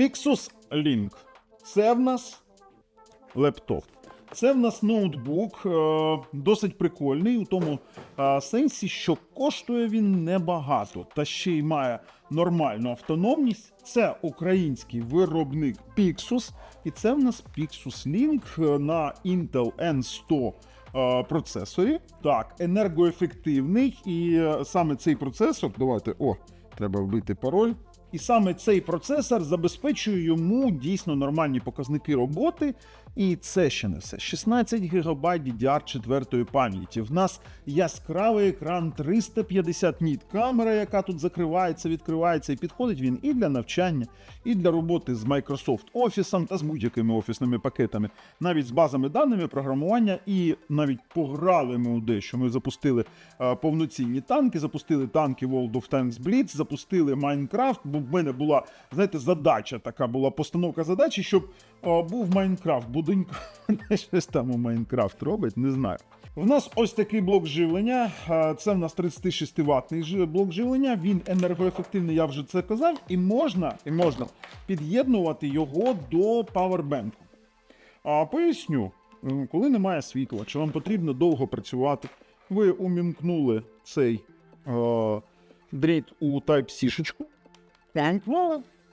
Pixus Link. Це в нас лептоп. Це в нас ноутбук, е, досить прикольний у тому е, сенсі, що коштує він небагато, та ще й має нормальну автономність. Це український виробник Pixus, і це в нас Pixus Link е, на Intel N100 е, процесорі. Так, енергоефективний, і саме цей процесор, давайте, о, треба вбити пароль. І саме цей процесор забезпечує йому дійсно нормальні показники роботи. І це ще не все. 16 ГБ DDR4 пам'яті. В нас яскравий екран 350 ніт. Камера, яка тут закривається, відкривається, і підходить він і для навчання, і для роботи з Microsoft Office та з будь-якими офісними пакетами, навіть з базами даними, програмування, і навіть пограли ми у дещо. Ми запустили е, повноцінні танки, запустили танки World of Tanks Blitz, запустили Майнкрафт. Бо в мене була, знаєте, задача така була постановка задачі, щоб був Майнкрафт. Будинку щось там у Майнкрафт робить, не знаю. В нас ось такий блок живлення. Це в нас 36 ваттний блок живлення. Він енергоефективний, я вже це казав, і можна, і можна під'єднувати його до павербенку. А поясню, коли немає світла, чи вам потрібно довго працювати, ви умімкнули цей е, дріт у Type-C,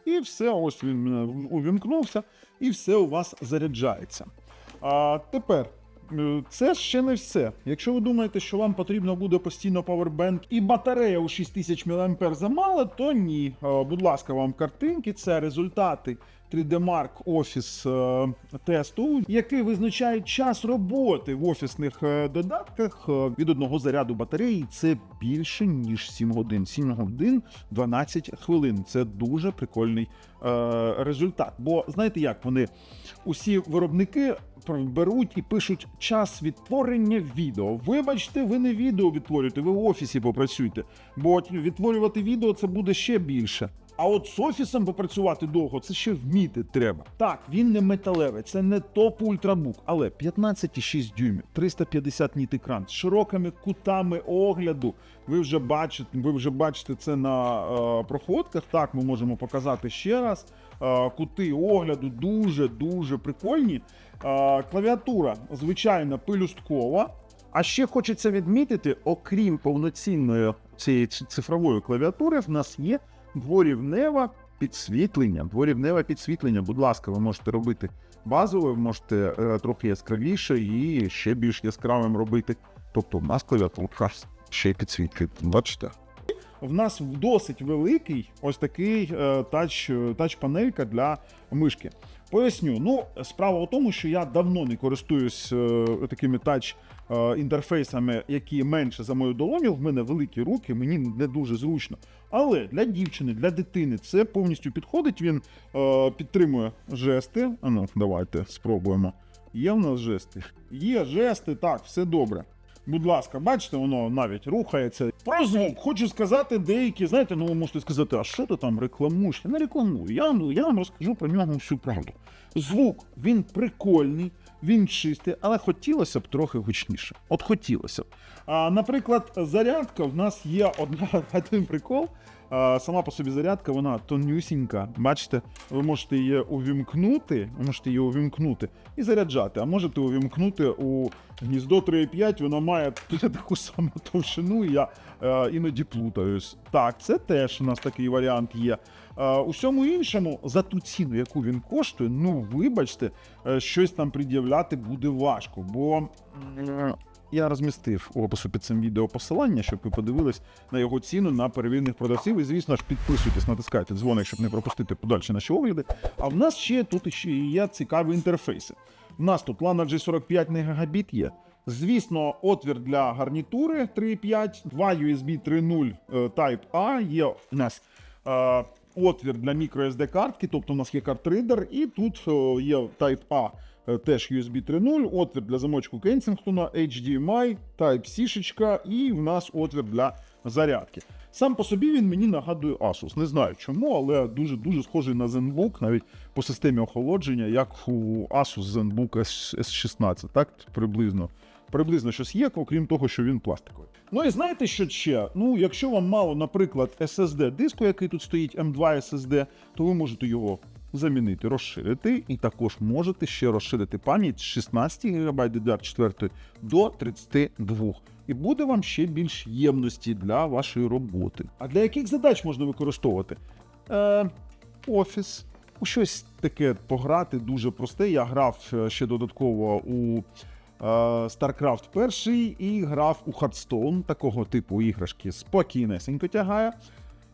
і все, ось він увімкнувся, і все у вас заряджається. А тепер. е, Це ще не все. Якщо ви думаєте, що вам потрібно буде постійно павербенк і батарея у 6000 мА замало, то ні. Е, Будь ласка, вам картинки. Це результати 3D Mark Office е, тесту, який визначає час роботи в офісних е, додатках е, від одного заряду батареї. Це більше ніж 7 годин. 7 годин 12 хвилин. Це дуже прикольний результат. Бо знаєте як вони усі виробники беруть і пишуть час відтворення відео. Вибачте, ви не відео відтворюєте, ви в офісі попрацюйте. Бо відтворювати відео це буде ще більше. А от з офісом попрацювати довго, це ще вміти треба. Так, він не металевий, це не топ ультрабук, але 15,6 дюймів, 350 ніт екран з широкими кутами огляду. Ви вже бачите, ви вже бачите це на е, проходках. Так, ми можемо показати ще раз. Е, кути огляду дуже дуже прикольні. Е, клавіатура звичайно пилюсткова. А ще хочеться відмітити, окрім повноцінної цієї цифрової клавіатури, в нас є дворівневе підсвітлення. Дворівневе підсвітлення, будь ласка, ви можете робити базове, ви можете е, трохи яскравіше і ще більш яскравим робити. Тобто, в нас клавіатура ще й підсвітлює. Бачите? В нас досить великий ось такий е, тач, тач-панелька для мишки. Поясню, ну справа у тому, що я давно не користуюсь е, такими тач інтерфейсами, які менше за мою долоню. В мене великі руки, мені не дуже зручно. Але для дівчини, для дитини це повністю підходить. Він е, підтримує жести. А ну, давайте спробуємо. Є в нас жести? Є жести, так, все добре. Будь ласка, бачите, воно навіть рухається. Про звук хочу сказати деякі, знаєте, ну ви можете сказати, а що ти там рекламуєш? Я не рекламую. Я, ну, я вам розкажу про нього всю правду. Звук він прикольний, він чистий, але хотілося б трохи гучніше. От хотілося б. А, наприклад, зарядка в нас є одна один прикол. Сама по собі зарядка, вона тонюсінька. Бачите, ви можете її увімкнути, можете її увімкнути і заряджати. А можете увімкнути у гніздо 3.5, вона має таку саму товщину, і я е, іноді плутаюсь. Так, це теж у нас такий варіант є. Е, усьому іншому, за ту ціну, яку він коштує, ну вибачте, е, щось там пред'являти буде важко, бо. Я розмістив у опису під цим відео посилання, щоб ви подивились на його ціну на перевірних продавців. І звісно ж, підписуйтесь, натискайте дзвоник, щоб не пропустити подальші наші огляди. А в нас ще тут ще є цікаві інтерфейси. У нас тут LAN G45 не гігабіт є. Звісно, отвір для гарнітури 3.5, два USB 3.0 е, Type-A, є у нас е, отвір для microSD картки, тобто у нас є картридер, і тут е, є Type-A теж USB 3.0, отвір для замочку Кенсінгтона, HDMI, Type-C, і в нас отвір для зарядки. Сам по собі він мені нагадує Asus. Не знаю чому, але дуже-дуже схожий на ZenBook, навіть по системі охолодження, як у Asus ZenBook S- S16, так приблизно. Приблизно щось є, окрім того, що він пластиковий. Ну і знаєте, що ще? Ну, якщо вам мало, наприклад, SSD диску, який тут стоїть, M2 SSD, то ви можете його замінити, розширити, і також можете ще розширити пам'ять з 16 ГБ DDR4 до 32. І буде вам ще більш ємності для вашої роботи. А для яких задач можна використовувати? Е, офіс. У щось таке пограти дуже просте. Я грав е, ще додатково у е, StarCraft 1 і грав у Hearthstone, такого типу іграшки спокійнесенько тягає.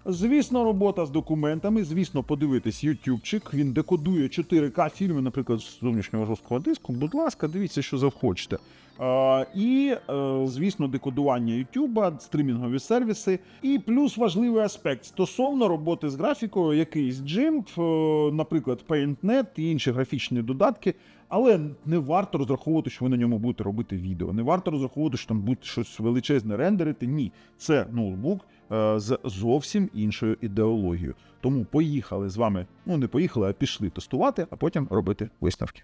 Звісно, робота з документами, звісно, подивитись ютубчик. Він декодує 4К фільми, наприклад, з зовнішнього жорсткого диску. Будь ласка, дивіться, що завхочете. Е, і, е, звісно, декодування Ютуба, стрімінгові сервіси. І плюс важливий аспект стосовно роботи з графікою, якийсь GIMP, е, наприклад, PaintNet і інші графічні додатки. Але не варто розраховувати, що ви на ньому будете робити відео. Не варто розраховувати, що там буде щось величезне рендерити. Ні, це ноутбук е, з зовсім іншою ідеологією. Тому поїхали з вами. Ну не поїхали, а пішли тестувати, а потім робити висновки.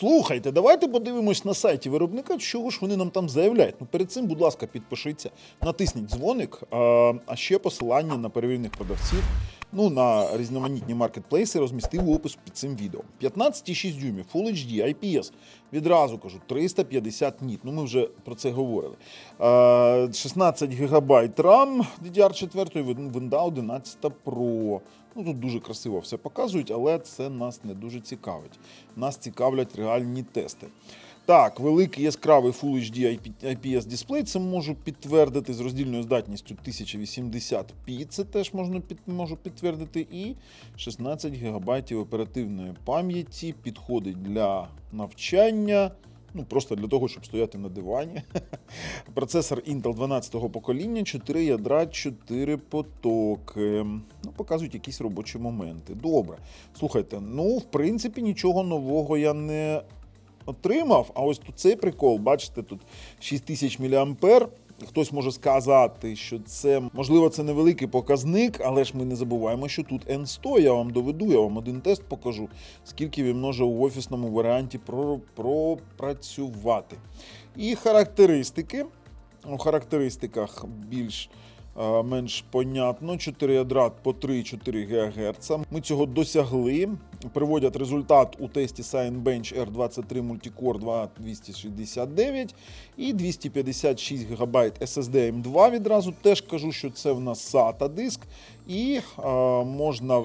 Слухайте, давайте подивимось на сайті виробника, чого ж вони нам там заявляють. Ну перед цим, будь ласка, підпишіться, натисніть дзвоник, а, ще посилання на перевірних продавців. Ну, на різноманітні маркетплейси розмістив опис під цим відео. 15,6 дюймів, Full HD, IPS. Відразу кажу, 350 ніт. Ну, ми вже про це говорили. Е, 16 ГБ RAM DDR4, Windows 11 Pro. Ну, тут дуже красиво все показують, але це нас не дуже цікавить. Нас цікавлять реальні тести. Так, великий яскравий Full HD IPS дисплей, це можу підтвердити з роздільною здатністю 1080p, це теж можна під, можу підтвердити. І 16 ГБ оперативної пам'яті підходить для навчання. Ну, просто для того, щоб стояти на дивані. Процесор Intel 12-го покоління, 4 ядра, 4 потоки. Ну, показують якісь робочі моменти. Добре. Слухайте, ну, в принципі, нічого нового я не отримав. А ось тут цей прикол, бачите, тут 6000 мА. Хтось може сказати, що це можливо це невеликий показник, але ж ми не забуваємо, що тут N100. Я вам доведу, я вам один тест покажу, скільки він може у офісному варіанті пропрацювати. І характеристики. У характеристиках більш е, менш понятно. 4 ядра по 3,4 ГГц. Ми цього досягли. Приводять результат у тесті Scienbench R23 Multicore 2269 і 256 ГБ SSD M2 відразу. Теж кажу, що це в нас SATA диск. І е, можна, е,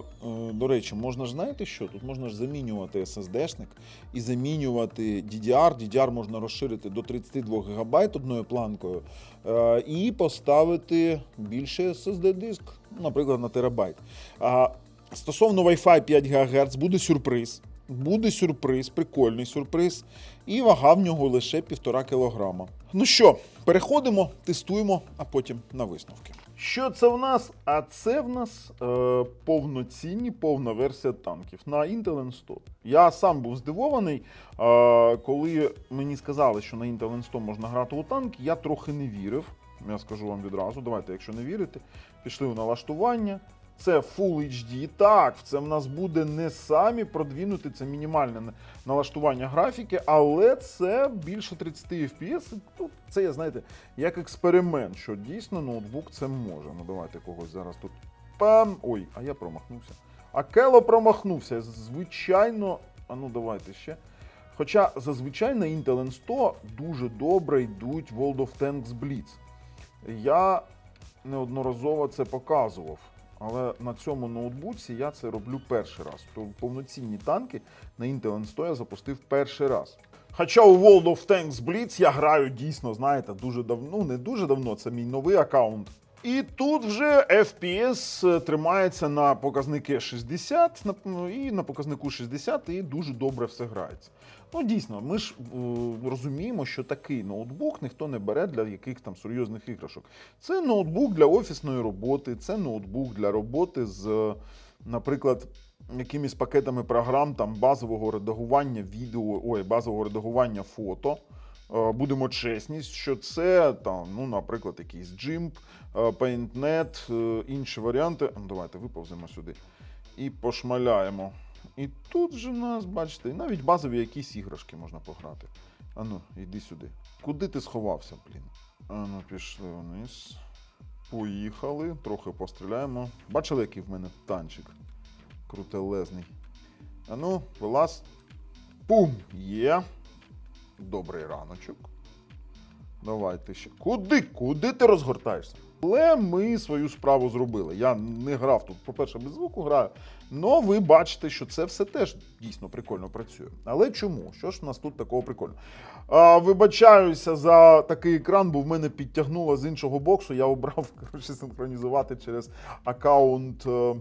до речі, можна ж знаєте що? Тут можна ж замінювати SSD-шник і замінювати DDR. DDR можна розширити до 32 ГБ одною планкою е, і поставити більше SSD-диск, наприклад, на терабайт. А стосовно Wi-Fi 5 ГГц буде сюрприз. Буде сюрприз, прикольний сюрприз. І вага в нього лише 1,5 кг. Ну що, переходимо, тестуємо, а потім на висновки. Що це в нас? А це в нас е, повноцінні, повна версія танків на Intel N100. Я сам був здивований, е, коли мені сказали, що на Intel N100 можна грати у танк, я трохи не вірив. Я скажу вам відразу. Давайте, якщо не вірите, пішли у налаштування. Це Full HD. Так, це в нас буде не самі продвинути, це мінімальне налаштування графіки, але це більше 30 FPS. Тут це я знаєте, як експеримент, що дійсно ноутбук це може. Ну давайте когось зараз тут. Пам! Ой, а я промахнувся. А Кело промахнувся. Звичайно, а ну давайте ще. Хоча зазвичай на Intel N100 дуже добре йдуть World of Tanks Blitz. Я неодноразово це показував. Але на цьому ноутбуці я це роблю перший раз. То повноцінні танки на Intel N100 я запустив перший раз. Хоча у World of Tanks Blitz я граю дійсно, знаєте, дуже давно, ну не дуже давно, це мій новий аккаунт. І тут вже FPS тримається на показники 60 ну, і на показнику 60 і дуже добре все грається. Ну, дійсно, ми ж е, розуміємо, що такий ноутбук ніхто не бере для якихось там серйозних іграшок. Це ноутбук для офісної роботи, це ноутбук для роботи з, наприклад, якимись пакетами програм там базового редагування відео, ой, базового редагування фото. Е, Будемо чесні, що це там, ну, наприклад, якийсь GIMP, е, PaintNet, інші варіанти. Ну, Давайте виповземо сюди і пошмаляємо. І тут же в нас, бачите, навіть базові якісь іграшки можна пограти. Ану, йди сюди. Куди ти сховався, блін? Ану, пішли вниз. Поїхали, трохи постріляємо. Бачили, який в мене танчик? Крутелезний. Ану, вилаз. Пум! Є. Добрий раночок. Давайте ще. Куди? Куди ти розгортаєшся? Але ми свою справу зробили. Я не грав тут, по-перше, без звуку граю. Но ви бачите, що це все теж дійсно прикольно працює. Але чому? Що ж в нас тут такого прикольного? А, вибачаюся за такий екран, бо в мене підтягнуло з іншого боксу. Я обрав коротше, синхронізувати через аккаунт. е,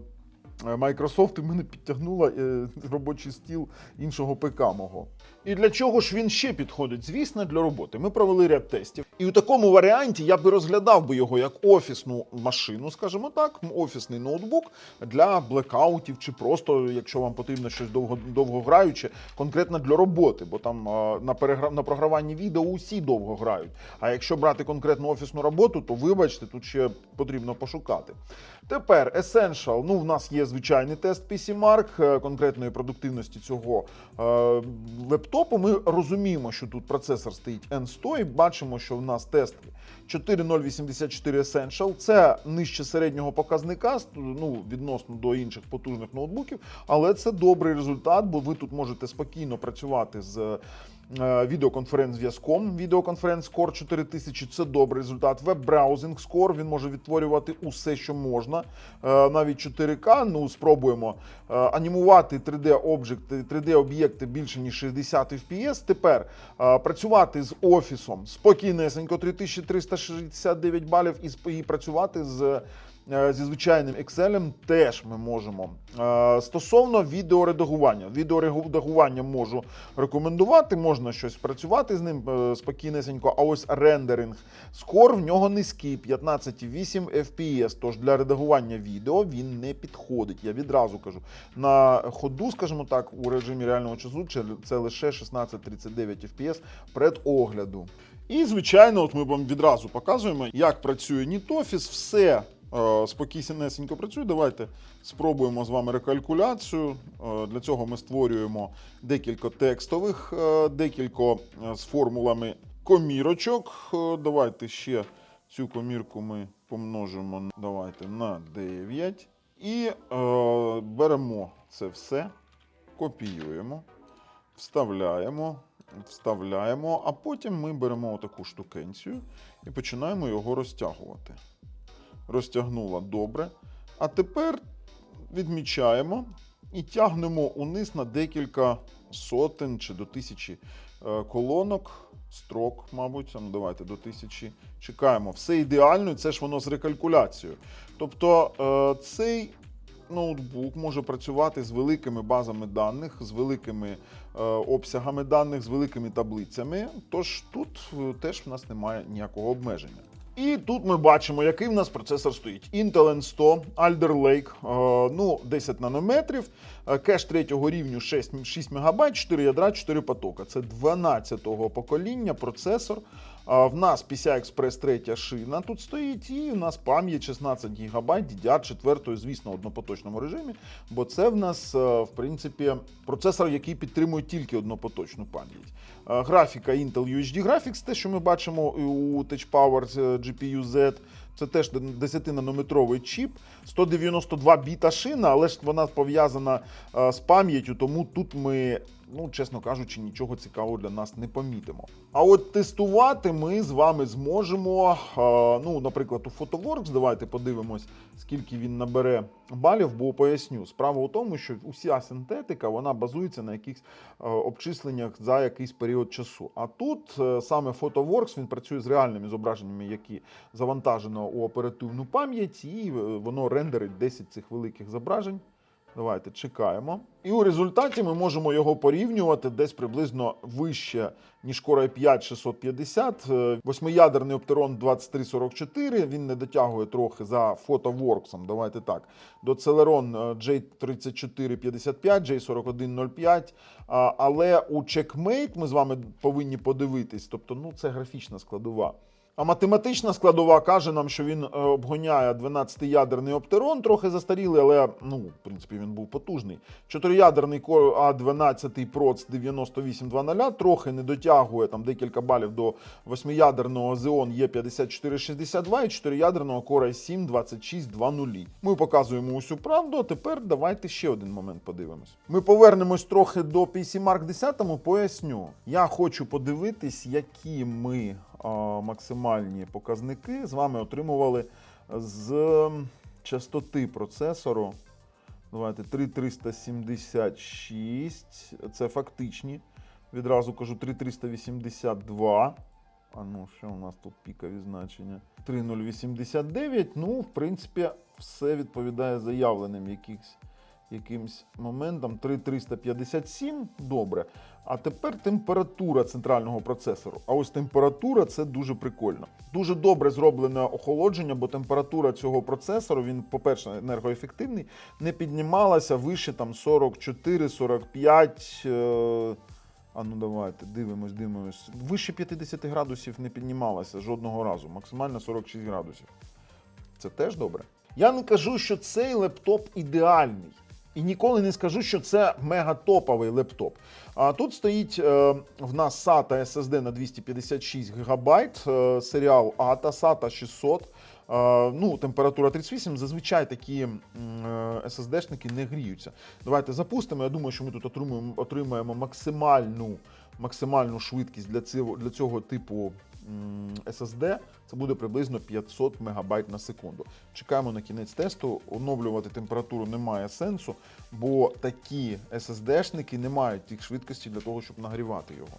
Microsoft і мене підтягнуло е, робочий стіл іншого ПК мого. І для чого ж він ще підходить? Звісно, для роботи. Ми провели ряд тестів. І у такому варіанті я би розглядав би його як офісну машину, скажімо так, офісний ноутбук для блекаутів, чи просто, якщо вам потрібно щось довго довго граюче, конкретно для роботи, бо там на перегра... на програванні відео усі довго грають. А якщо брати конкретну офісну роботу, то вибачте, тут ще потрібно пошукати. Тепер Essential. Ну, в нас є звичайний тест PC Mark е, конкретної продуктивності цього е, лептопу. Ми розуміємо, що тут процесор стоїть N100 і бачимо, що в нас тест 4084 Essential. Це нижче середнього показника, ну, відносно до інших потужних ноутбуків, але це добрий результат, бо ви тут можете спокійно працювати з відеоконференц-зв'язком. Відеоконференц Core 4000 це добрий результат. Веб-браузинг Score він може відтворювати усе, що можна, е, навіть 4К. Ну, спробуємо е, анімувати 3D-об'єкти, 3D-об'єкти більше ніж 60 FPS. Тепер е, працювати з офісом спокійнесенько 3369 балів і, працювати з. Е, Зі звичайним Excel теж ми можемо. Е, Стосовно відеоредагування. Відеоредагування можу рекомендувати, можна щось працювати з ним е, спокійнесенько. А ось рендеринг скор в нього низький 15,8 FPS. Тож для редагування відео він не підходить. Я відразу кажу. На ходу, скажімо так, у режимі реального часу це- лише 16-39 FPS предогляду. І, звичайно, от ми вам відразу показуємо, як працює NetOffice. Все спокійнесенько працює. Давайте спробуємо з вами рекалькуляцію. Е, Для цього ми створюємо декілька текстових, е, декілька е, з формулами комірочок. Е, Давайте ще цю комірку ми помножимо давайте, на 9. І е, беремо це все, копіюємо, вставляємо, вставляємо, а потім ми беремо таку штукенцію і починаємо його розтягувати. Розтягнула добре. А тепер відмічаємо і тягнемо униз на декілька сотень чи до тисячі е, колонок, строк, мабуть. Ну, давайте до тисячі. Чекаємо. Все ідеально, це ж воно з рекалькуляцією. Тобто е, цей ноутбук може працювати з великими базами даних, з великими е, обсягами даних, з великими таблицями. Тож тут теж в нас немає ніякого обмеження. І тут ми бачимо, який в нас процесор стоїть. Intel N100, Alder Lake, е, ну, 10 нанометрів, е, кеш третього рівню 6, 6 МБ, 4 ядра, 4 потока. Це 12-го покоління процесор. В нас PCI Express 3 шина тут стоїть, і в нас пам'ять 16 ГБ, DDR4, звісно, в однопоточному режимі, бо це в нас, е, в принципі, процесор, який підтримує тільки однопоточну пам'ять. Е, Графіка Intel UHD Graphics, те, що ми бачимо у Tech Power е, GPU Z, це теж 10-нанометровий чіп, 192 біта шина, але ж вона пов'язана з пам'яттю, тому тут ми, ну чесно кажучи, нічого цікавого для нас не помітимо. А от тестувати ми з вами зможемо. Ну, наприклад, у Photoworks, давайте подивимось, скільки він набере балів, бо поясню. Справа у тому, що уся синтетика вона базується на якихось е, обчисленнях за якийсь період часу. А тут е, саме Photoworks він працює з реальними зображеннями, які завантажено у оперативну пам'ять, і е, воно рендерить 10 цих великих зображень. Давайте чекаємо. І у результаті ми можемо його порівнювати десь приблизно вище, ніж Core i5 650. Е, Восьмиядерний Opteron 2344. Він не дотягує трохи за Photoworks. Давайте так. До Celeron е, J3455, J4105. Але у Checkmate ми з вами повинні подивитись. Тобто, ну це графічна складова. А математична складова каже нам, що він е, обгоняє 12-ядерний Оптерон, трохи застарілий, але ну, в принципі він був потужний. Чотириядерний Core А12 Proc 9820 трохи не дотягує там декілька балів до восьмиядерного Xeon E5462 і чотириядерного Core i7 2620. Ми показуємо усю правду. Тепер давайте ще один момент подивимось. Ми повернемось трохи до PC Mark 10, поясню. Я хочу подивитись, які ми максимальні показники з вами отримували з частоти процесору. Давайте 3376. Це фактичні. Відразу кажу 3382. А ну, що у нас тут пікові значення? 3089. Ну, в принципі, все відповідає заявленим якихось, якимсь моментам. 3357. Добре. А тепер температура центрального процесору. А ось температура це дуже прикольно. Дуже добре зроблене охолодження, бо температура цього процесору, він, по-перше, енергоефективний, не піднімалася вище там 44-45. Е- а ну давайте, дивимось, дивимось. Вище 50 градусів не піднімалася жодного разу, максимально 46 градусів. Це теж добре. Я не кажу, що цей лептоп ідеальний. І ніколи не скажу, що це мегатоповий лептоп. А тут стоїть е, в нас SATA SSD на 256 ГБ, е, серіал ATA, SATA 600. Е, ну, температура 38. Зазвичай такі е, SSD-шники не гріються. Давайте запустимо. Я думаю, що ми тут отримуємо, отримаємо максимальну, максимальну швидкість для цього, для цього типу SSD. Це буде приблизно 500 МБ на секунду. Чекаємо на кінець тесту. Оновлювати температуру немає сенсу, бо такі SSD-шники не мають тих швидкостей для того, щоб нагрівати його.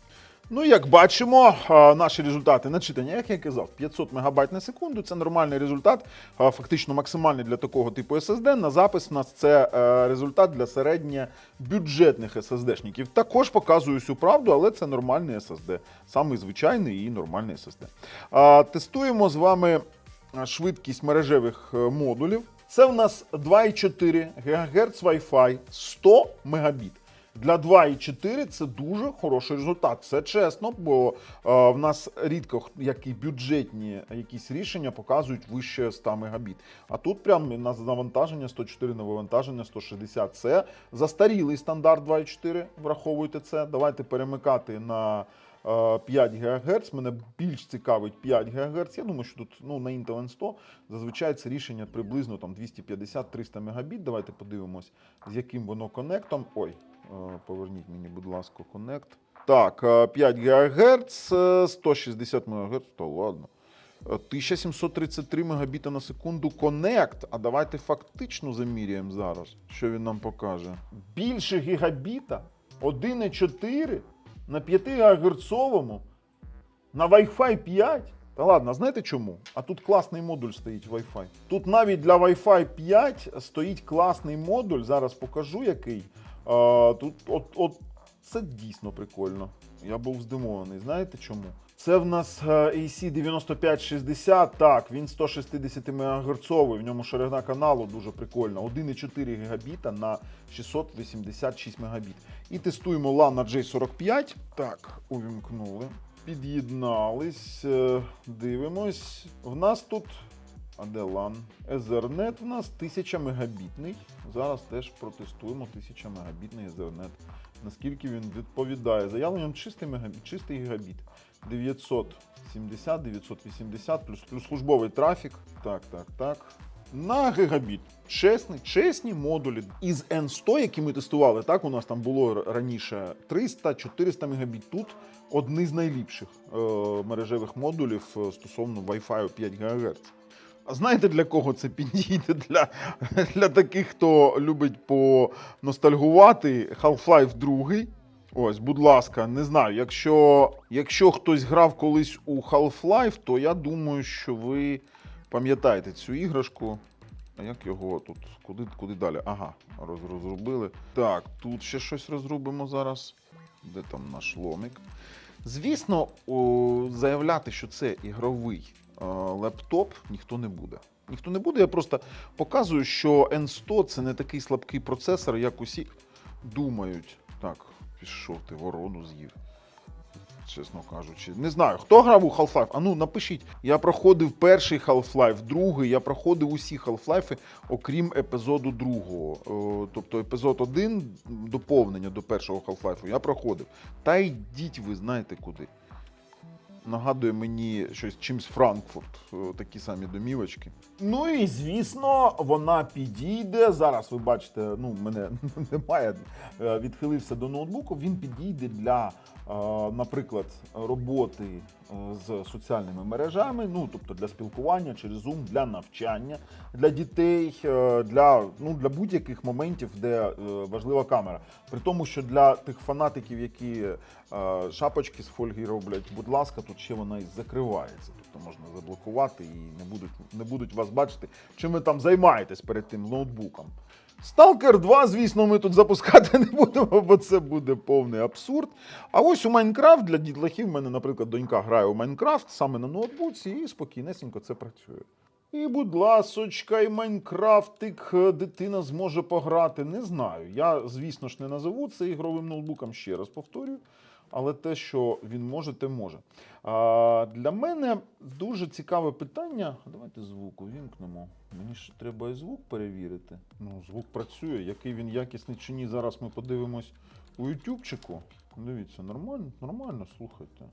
Ну, як бачимо, наші результати начитані, як я казав, 500 МБ на секунду це нормальний результат, фактично максимальний для такого типу SSD. На запис у нас це е, результат для середньобюджетних SSD-шників. Також показую всю правду, але це нормальний SSD. Самий звичайний і нормальний SSD. Тестуємо з вами швидкість мережевих е, модулів. Це в нас 2,4 ГГц Wi-Fi 100 Мбіт. Для 2,4 це дуже хороший результат. Це чесно, бо е, в нас рідко які бюджетні якісь рішення показують вище 100 Мбіт. А тут прям на навантаження 104 на вивантаження 160. Це застарілий стандарт 2,4. Враховуйте це. Давайте перемикати на е, 5 ГГц. Мене більш цікавить 5 ГГц. Я думаю, що тут ну, на Intel N100 зазвичай це рішення приблизно там 250-300 Мбіт. Давайте подивимось, з яким воно конектом. Ой, е, поверніть мені, будь ласка, коннект. Так, е, 5 ГГц, е, 160 МГц, то ладно. Е, 1733 Мбіта на секунду коннект. А давайте фактично заміряємо зараз, що він нам покаже. Більше гігабіта 1,4 на 5 ГГц на Wi-Fi 5. Та ладно, знаєте чому? А тут класний модуль стоїть Wi-Fi. Тут навіть для Wi-Fi 5 стоїть класний модуль. Зараз покажу який. А, тут от, от це дійсно прикольно. Я був здивований. Знаєте чому? Це в нас е, AC9560. Так, він 160 МГц, в ньому ширина каналу дуже прикольна. 1,4 гігабіта на 686 Мбіт. І тестуємо LAN на J45. Так, увімкнули. Під'єднались, е, дивимось. В нас тут. А де LAN? Ethernet в нас 1000 мегабітний. Зараз теж протестуємо 1000 мегабітний Ethernet. Наскільки він відповідає заявленням чистий мегабіт, чистий гігабіт. 970, 980 плюс, плюс службовий трафік. Так, так, так. На гігабіт. Чесний, чесні модулі. Із N100, які ми тестували, так у нас там було раніше 300-400 мегабіт. Тут одні з найліпших е, мережевих модулів е, стосовно Wi-Fi 5 ГГц. А знаєте, для кого це підійде? Для, для таких, хто любить поностальгувати Half-Life 2. Ось, будь ласка, не знаю. Якщо, якщо хтось грав колись у Half-Life, то я думаю, що ви пам'ятаєте цю іграшку. А як його тут? Куди, куди далі? Ага, роз, розробили. Так, тут ще щось розробимо зараз. Де там наш ломик? Звісно, о, заявляти, що це ігровий лептоп, ніхто не буде. Ніхто не буде. Я просто показую, що N100 це не такий слабкий процесор, як усі думають. Так, пішов ти ворону з'їв. чесно кажучи. Не знаю, хто грав у Half-Life? А ну напишіть. Я проходив перший Half-Life, другий, я проходив усі Half-Life, окрім епізоду другого. О, тобто епізод 1, доповнення до першого Half-Life, я проходив. Та йдіть ви знаєте куди. Нагадує мені щось чимсь Франкфурт, такі самі домівочки. Ну і звісно, вона підійде. Зараз ви бачите, ну мене немає. е, Відхилився до ноутбуку. Він підійде для, е, наприклад, роботи е, з соціальними мережами, ну тобто для спілкування через Zoom, для навчання, для дітей, е, для, ну, для будь-яких моментів, де е, важлива камера. При тому, що для тих фанатиків, які е, шапочки з фольги роблять, будь ласка, тут ще вона і закривається. Тобто можна заблокувати і не будуть, не будуть вас бачити, чим ви там займаєтесь перед тим ноутбуком. Stalker 2, звісно, ми тут запускати не будемо, бо це буде повний абсурд. А ось у Майнкрафт для дітлахів, в мене, наприклад, донька грає у Майнкрафт саме на ноутбуці, і спокійнесенько це працює. І, будь ласочка, і Майнкрафтик е, дитина зможе пограти. Не знаю. Я, звісно ж, не назову це ігровим ноутбуком, ще раз повторюю. Але те, що він може, те може. А, для мене дуже цікаве питання. Давайте звук увімкнемо. Мені ж треба і звук перевірити. Ну, звук працює. Який він якісний чи ні, зараз ми подивимось у Ютубчику. Дивіться, нормально, нормально, слухайте.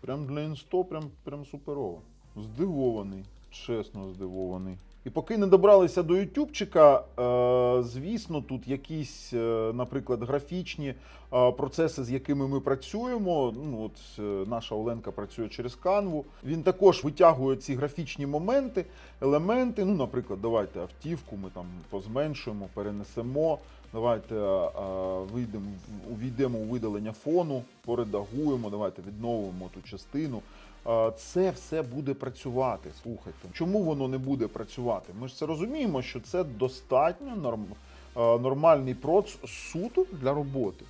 Прям для інсто, прям, прям суперово. Здивований, чесно здивований. І поки не добралися до Ютубчика, е, звісно, тут якісь, е, наприклад, графічні е, процеси, з якими ми працюємо. Ну, от наша Оленка працює через канву. Він також витягує ці графічні моменти, елементи. Ну, наприклад, давайте автівку ми там позменшуємо, перенесемо. Давайте вийдемо, увійдемо у видалення фону, поредагуємо, давайте відновимо ту частину. Це все буде працювати. Слухайте, чому воно не буде працювати? Ми ж це розуміємо, що це достатньо норм, нормальний проц суто для роботи.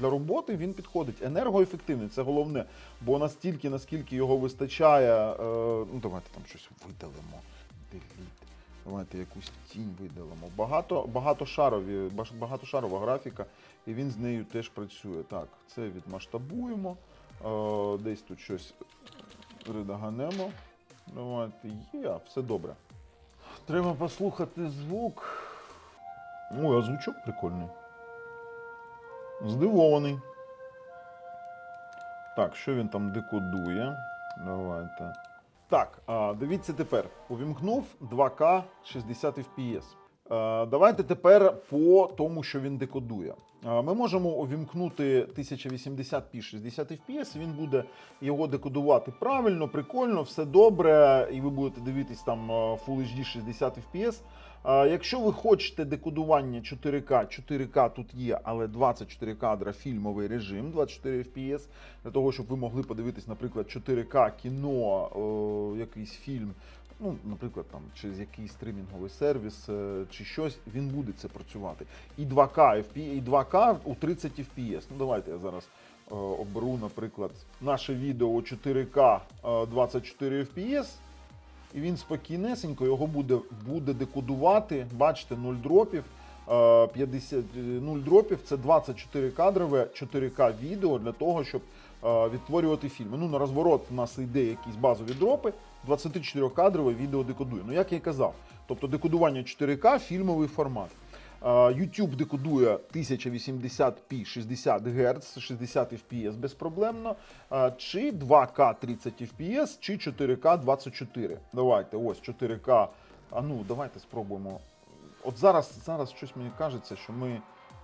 Для роботи він підходить. Енергоефективний, це головне. Бо настільки, наскільки його вистачає, е, ну давайте там щось видалимо. Delete. Давайте якусь тінь видалимо. Багато, багатошарові, баш- багатошарова графіка, і він з нею теж працює. Так, це відмасштабуємо. Е, десь тут щось Ридаганемо. Давайте, є, все добре. Треба послухати звук. Ой, а звучок прикольний. Здивований. Так, що він там декодує? Давайте. Так, дивіться тепер. Увімкнув 2К 60 FPS. Давайте тепер по тому, що він декодує. Ми можемо увімкнути 1080p 60 FPS, він буде його декодувати правильно, прикольно, все добре, і ви будете дивитись там Full HD 60 FPS. Якщо ви хочете декодування 4К, 4К тут є, але 24 кадра фільмовий режим, 24 FPS, для того, щоб ви могли подивитись, наприклад, 4К кіно, якийсь фільм, ну, наприклад, там через якийсь стримінговий сервіс е, чи щось, він буде це працювати. І 2К FP, і 2К у 30 FPS. Ну давайте я зараз е, оберу, наприклад, наше відео 4К е, 24 FPS. І він спокійнесенько його буде, буде декодувати. Бачите, 0 дропів. е, 50, е, 0 дропів це 24 кадрове 4К відео для того, щоб відтворювати фільми. Ну, на розворот у нас йде якісь базові дропи, 24 кадрове відео декодує. Ну, як я і казав, тобто декодування 4К фільмовий формат. YouTube декодує 1080p 60 Гц, 60 FPS безпроблемно, чи 2К 30 FPS, чи 4К 24. Давайте, ось 4К. А ну, давайте спробуємо. От зараз, зараз щось мені кажеться, що ми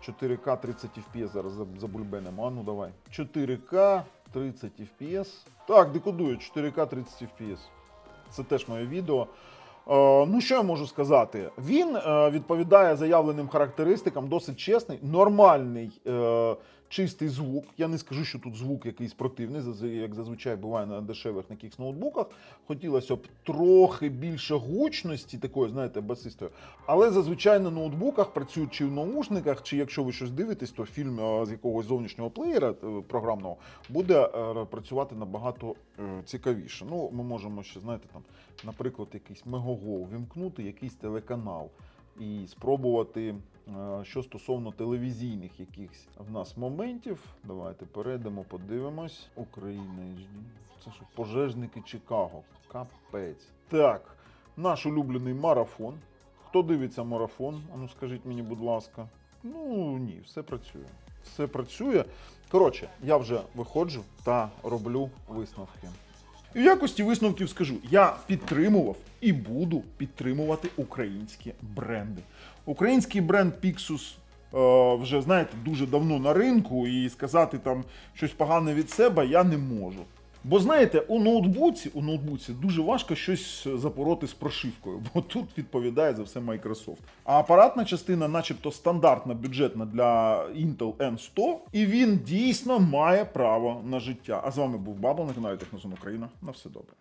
4К 30 FPS зараз заб- забульбенемо. А ну давай. 4К 30 FPS. Так, декодує 4К 30 FPS. Це теж моє відео. Е, ну, що я можу сказати? Він е, відповідає заявленим характеристикам, досить чесний, нормальний, е, чистий звук. Я не скажу, що тут звук якийсь противний, як зазвичай буває на дешевих на якихось ноутбуках. Хотілося б трохи більше гучності, такої, знаєте, басистої. Але зазвичай на ноутбуках працюють чи в наушниках, чи якщо ви щось дивитесь, то фільм е, з якогось зовнішнього плеєра е, програмного буде е, працювати набагато цікавіше. Ну, ми можемо ще, знаєте, там, наприклад, якийсь мегого вімкнути, якийсь телеканал. і спробувати, що стосовно телевізійних якихось в нас моментів. Давайте перейдемо, подивимось. Україна. Це що, пожежники Чикаго. Капець. Так, наш улюблений марафон. Хто дивиться марафон? А ну скажіть мені, будь ласка. Ну ні, все працює. Все працює. Коротше, я вже виходжу та роблю висновки. І в якості висновків скажу: я підтримував і буду підтримувати українські бренди. Український бренд Pixus е, вже знаєте дуже давно на ринку, і сказати там щось погане від себе я не можу. Бо знаєте, у ноутбуці, у ноутбуці дуже важко щось запороти з прошивкою, бо тут відповідає за все Microsoft. А апаратна частина, начебто, стандартна бюджетна для Intel N100, і він дійсно має право на життя. А з вами був Бабл на каналі Технозон Україна. На все добре.